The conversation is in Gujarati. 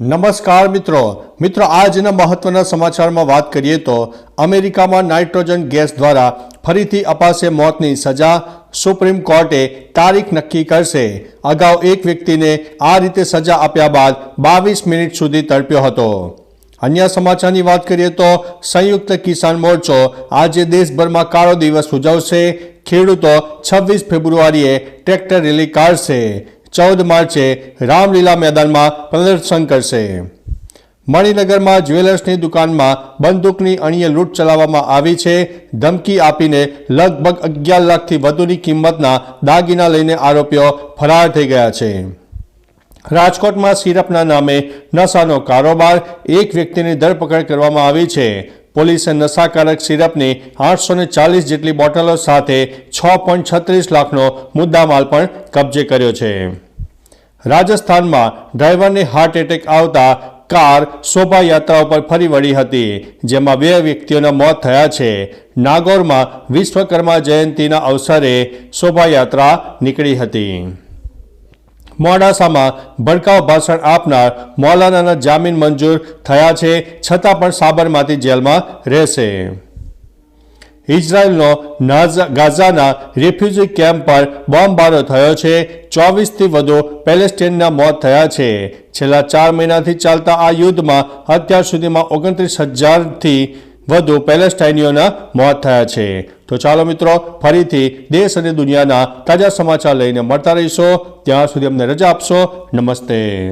નમસ્કાર મિત્રો. મિત્રો, આજના મહત્વના સમાચારમાં વાત કરીએ તો અમેરિકામાં નાઇટ્રોજન ગેસ દ્વારા ફરીથી અપાશે મોતની સજા. સુપ્રીમ કોર્ટે તારીખ નક્કી કરશે. અગાઉ એક વ્યક્તિને આ રીતે સજા આપ્યા બાદ બાવીસ મિનિટ સુધી તડપ્યો હતો. અન્ય સમાચારની વાત કરીએ તો સંયુક્ત કિસાન મોરચો આજે દેશભરમાં કાળો દિવસ ઉજવશે. ખેડૂતો છવ્વીસ ફેબ્રુઆરીએ ટ્રેક્ટર રેલી કાઢશે. ચૌદ માર્ચે રામલીલા મેદાનમાં પ્રદર્શન કરશે. મણિનગરમાં જ્વેલર્સની દુકાનમાં બંદૂકની અણીએ લૂંટ ચલાવવામાં આવી છે. ધમકી આપીને લગભગ અગિયાર લાખથી વધુની કિંમતના દાગીના લઈને આરોપીઓ ફરાર થઈ ગયા છે. રાજકોટમાં સિરપના નામે નશાનો કારોબાર, એક વ્યક્તિની ધરપકડ કરવામાં આવી છે. પોલીસે નશાકારક સિરપની આઠસો ચાલીસ જેટલી બોટલો સાથે છ પોઈન્ટ છત્રીસ લાખનો મુદ્દામાલ પણ કબજે કર્યો છે. રાજસ્થાનમાં ડ્રાઈવરને હાર્ટ એટેક આવતા કાર શોભાયાત્રા ઉપર ફરી વળી હતી, જેમાં બે વ્યક્તિઓના મોત થયા છે. નાગોરમાં વિશ્વકર્મા જયંતિના અવસરે શોભાયાત્રા નીકળી હતી. મોડાસામાં ભડકાઉ ભાષણ આપનાર મૌલાનાના જામીન મંજૂર થયા છે, છતાં પણ સાબરમતી જેલમાં રહેશે. ઇઝરાયલનો ગાઝાના રેફ્યુજી કેમ્પ પર બોમ્બમારો થયો છે, ચોવીસથી વધુ પેલેસ્ટીનના મોત થયા છે. છેલ્લા ચાર મહિનાથી ચાલતા આ યુદ્ધમાં અત્યાર સુધીમાં ઓગણત્રીસ હજારથી વધુ પેલેસ્ટાઇનીઓના મોત થયા છે. તો ચાલો મિત્રો, ફરીથી દેશ અને દુનિયાના તાજા સમાચાર લઈને મળતા રહીશો. ત્યાં સુધી અમને રજા આપશો. નમસ્તે.